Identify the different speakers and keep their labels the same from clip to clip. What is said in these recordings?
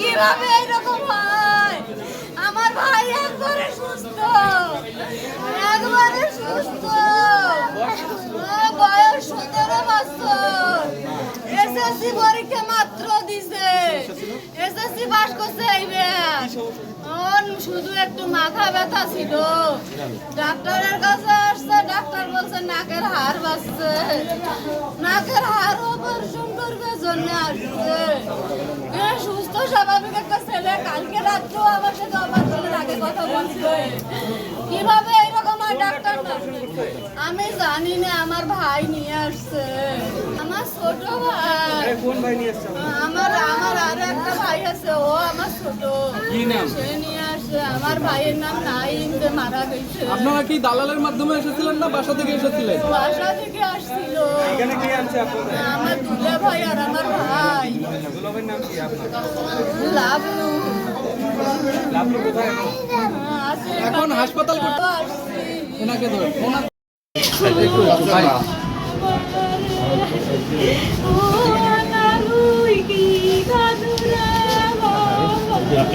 Speaker 1: কীভাবে এরকম হয়? আমার ভাই একবারে সুস্থ। একবারে সুস্থ। বয়স সতেরো বছর। এসএসসি পরীক্ষা মাত্র দিছে। এসএসসি পাস করছে এইবার শুধু একটু মাথা ব্যথা ছিল। ডাক্তারের কাছে আসছে, ডাক্তার বলছে, নাকের হাড় বাজছে নাকের জন্য আসছে। সুস্থ স্বাভাবিক একটা ছেলে। কালকে রাত্রেও আমার সাথে অপারেশনের আগে কথা বলছে। কীভাবে এরকম ডাক্তার আমি জানি না আমার ভাই নিয়ে আসছে। আমার ছোট ভাই। আমার আমার আর একটা ভাই আছে ও আমার ছোট। সে নিয়ে আমার ভাইয়ের নাম নাইম যে মারা গেছে।
Speaker 2: আপনারা কি দালালের মাধ্যমে এসেছিলেন না বাসা থেকে এসেছিলেন?
Speaker 1: বাসা থেকে আসছিল।
Speaker 2: এখানে কে আনছে আপনাদের?
Speaker 1: আমার দুলে ভাই আর আমার ভাই।
Speaker 2: দুলাভাইয়ের নাম কি আপনার?
Speaker 1: লাভলু
Speaker 2: লাভলু কোথায়? এখন? হাসপাতাল করতে-
Speaker 1: আসছি।
Speaker 2: ওনাকে ধরে ওনার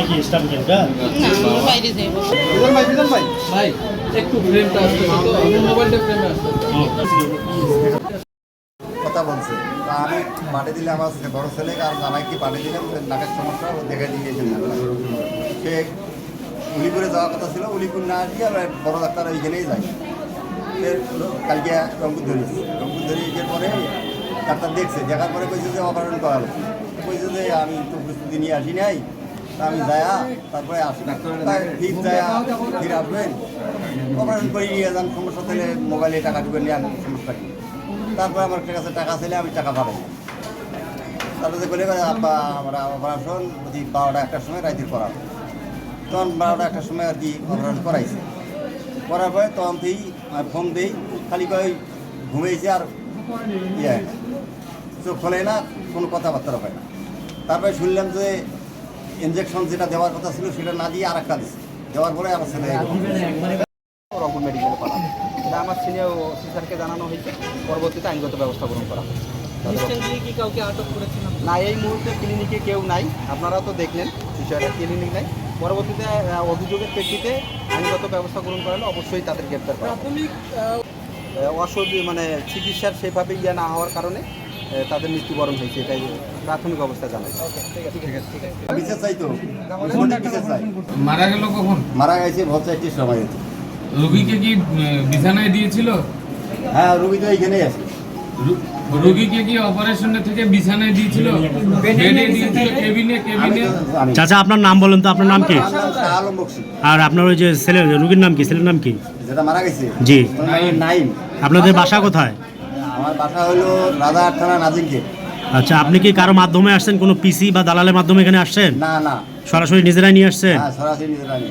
Speaker 1: কি
Speaker 3: স্টাফ কেনকা
Speaker 2: ভাই একটু ফ্রেমটা আসতে তো আমি মোবাইলটা ফ্রেমে আসতে
Speaker 4: কথা বলছে। তা আমি পাঠিয়ে দিলে আমার বড় ছেলেকে আর জামাইকে পাঠিয়ে দিলাম নাকের সমস্যা ও দেখে দিয়েছেন সে উলিপুরে যাওয়ার কথা ছিল উলিপুর না আসি আমরা বড় ডাক্তার ওইখানেই যাই। সে কালকে রংপুর ধরেছি রংপুর ধরে এসে পরে ডাক্তার দেখছে দেখার পরে কইছে যে অপারেশন করালো কইছে যে আমি তো প্রস্তুতি নিয়ে আসি নাই আমি যায়া তারপরে আসি। ঠিক যায়া ফিরে আসবেন। অপারেশন করে নিয়ে যান, সমস্যা থাকলে মোবাইলে টাকা ঢুকে নিয়ে আন, সমস্যা কি? তারপরে আমার কাছে টাকা ছেলে আমি টাকা পাঠাই তারপরে বলে আব্বা আমরা অপারেশন বুঝি বারোটা একটার সময় রাইতের করা তখন বারোটা একটার সময় আর কি অপারেশন করাইছে। করার পরে তখন থেকেই আমার ফোন দিই, খালি কই ঘুমিয়েছে আর ইয়ে। চোখ খোলে না, কোনো কথাবার্তা হয় না। তারপরে শুনলাম যে ইঞ্জেকশন যেটা দেওয়ার কথা ছিল সেটা না দিয়ে আর একটা দিচ্ছে দেওয়ার পরে আমার ছেলে।
Speaker 5: রংপুর মেডিকেলে পাঠানো এটা আমার সিনিয়র অফিসারকে জানানো হয়েছে। পরবর্তীতে আইনগত ব্যবস্থা গ্রহণ করা হবে।
Speaker 2: কি কাউকে আটক
Speaker 5: না এই মুহূর্তে ক্লিনিকে কেউ নাই। আপনারা তো দেখলেন বিষয়টা ক্লিনিক নাই। পরবর্তীতে অভিযোগের প্রেক্ষিতে আইনগত ব্যবস্থা গ্রহণ করা হলে অবশ্যই তাদের গ্রেপ্তার করা অসহ্য মানে চিকিৎসার সেভাবে ইয়ে না হওয়ার কারণে তাদের মৃত্যুবরণ হয়েছে। এটাই প্রাথমিক অবস্থা জানাই।
Speaker 4: বিচার চাই তো
Speaker 6: মারা গেল কখন?
Speaker 4: মারা গেছে ভোর চারটির সময়।
Speaker 6: রোগীকে কি বিছানায় দিয়েছিল?
Speaker 4: হ্যাঁ রুগী তো এইখানেই আছে।
Speaker 6: রোগীকে কি অপারেশনের থেকে বিছানায় দিয়েছিল? বেডে দিয়েছিল কেবিনে কেবিনে?
Speaker 3: চাচা আপনার নাম বলেন তো আপনার নাম কি? আর আপনার ওই যে ছেলে রুগীর নাম কি? ছেলের নাম কি?
Speaker 4: যেটা মারা গেছে?
Speaker 3: জি।
Speaker 4: নাইম
Speaker 3: আপনাদের বাসা কোথায়?
Speaker 4: আমার বাসা হলো রাজাহাট থানা নাজিমকে
Speaker 3: আচ্ছা আপনি কি কারও মাধ্যমে আসছেন? কোনো পিসি বা দালালের মাধ্যমে এখানে আসছেন?
Speaker 4: না না।
Speaker 3: সরাসরি নিজেরাই নিয়ে আসছেন?
Speaker 4: হ্যাঁ সরাসরি নিজেরাই।